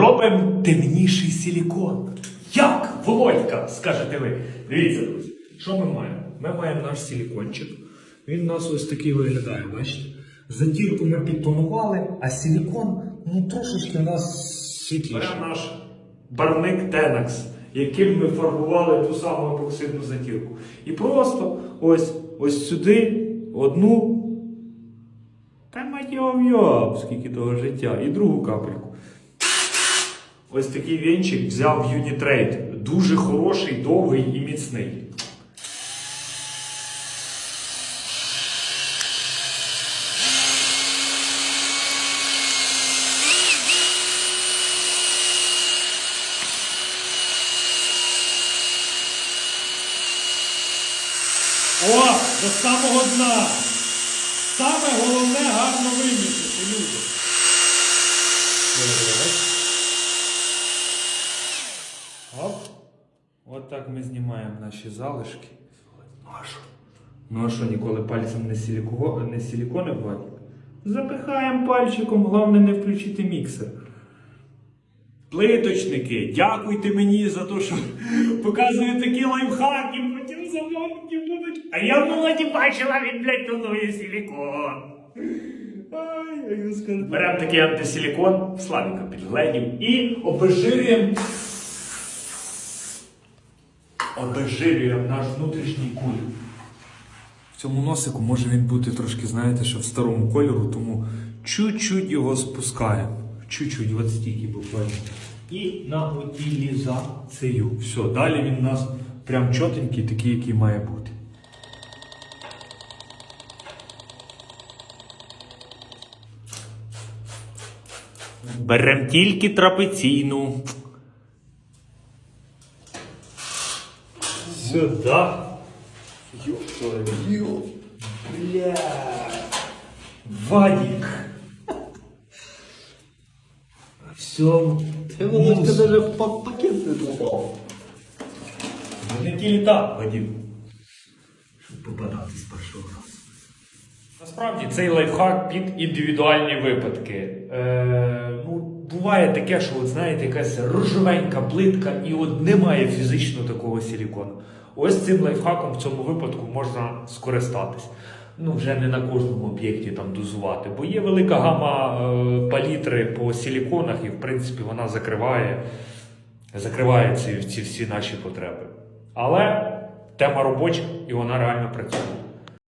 робимо темніший силікон. Як, Володька, скажете ви? Дивіться, друзі, що ми маємо? Ми маємо наш силікончик. Він у нас ось такий виглядає, бачите? Затірку ми підтонували, а силікон ну, трошечки у нас світліше. Це наш барвник Tenax, яким ми фарбували ту саму епоксидну затірку. І просто ось, ось сюди одну. Та майов скільки того життя, і другу капельку. Ось такий вінчик взяв в Unitrade. Дуже хороший, довгий і міцний. О, до самого дна. Саме головне гарно вимісити, люди. Оп. От так ми знімаємо наші залишки. Ну а що? Ніколи пальцем не, силіко... не силікони бачить? Запихаємо пальчиком, головне не включити міксер. Плиточники, дякуйте мені за те, що показує такі лайфхаки, потім замовники будуть. А я в молоді бачила, він, блядь, тонує силікон. Беремо такий антисилікон, славіка підгледів і обезжирюємо. Обезжирюємо наш внутрішній куль. В цьому носику може він бути трошки, знаєте, що в старому кольору, тому чуть-чуть його спускаємо. Чуть-чуть, от стільки буквально. І на утилізацію. Все, далі він у нас прям чотенький, такий, який має бути. Берем тільки трапеційну. Сюда. Ё, бля. Вадик. Все. Ты, Володька, даже по пакету попал. Мы летели там, Вадим. Чтобы попадаться с большого раза. Насправді цей лайфхак під індивідуальні випадки. Е, ну, буває таке, що от, знаєте, якась рожевенька плитка і от немає фізично такого силікону. Ось цим лайфхаком в цьому випадку можна скористатись. Ну, вже не на кожному об'єкті там дозувати, бо є велика гама е, палітри по силіконах, і в принципі вона закриває, закриває ці, ці всі наші потреби. Але тема робоча і вона реально працює.